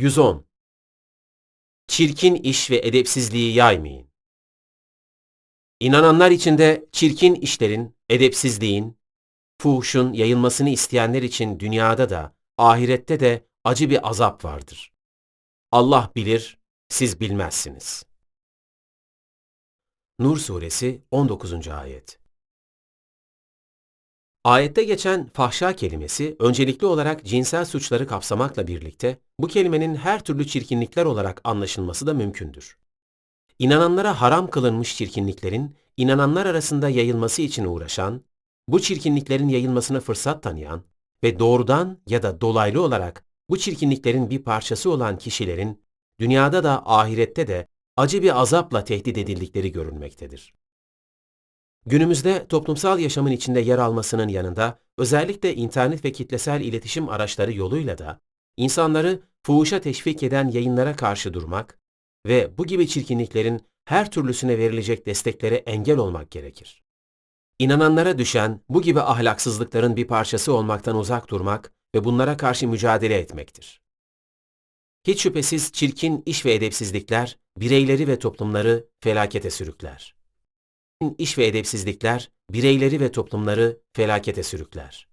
110. Çirkin iş ve edepsizliği yaymayın. İnananlar içinde çirkin işlerin, edepsizliğin, fuhuşun yayılmasını isteyenler için dünyada da, ahirette de acı bir azap vardır. Allah bilir, siz bilmezsiniz. Nur Suresi 19. Ayet Ayette geçen fahşa kelimesi öncelikli olarak cinsel suçları kapsamakla birlikte bu kelimenin her türlü çirkinlikler olarak anlaşılması da mümkündür. İnananlara haram kılınmış çirkinliklerin inananlar arasında yayılması için uğraşan, bu çirkinliklerin yayılmasına fırsat tanıyan ve doğrudan ya da dolaylı olarak bu çirkinliklerin bir parçası olan kişilerin dünyada da ahirette de acı bir azapla tehdit edildikleri görülmektedir. Günümüzde toplumsal yaşamın içinde yer almasının yanında özellikle internet ve kitlesel iletişim araçları yoluyla da insanları fuhuşa teşvik eden yayınlara karşı durmak ve bu gibi çirkinliklerin her türlüsüne verilecek desteklere engel olmak gerekir. İnananlara düşen bu gibi ahlaksızlıkların bir parçası olmaktan uzak durmak ve bunlara karşı mücadele etmektir. Hiç şüphesiz çirkin iş ve edepsizlikler bireyleri ve toplumları felakete sürükler. İş ve edepsizlikler bireyleri ve toplumları felakete sürükler.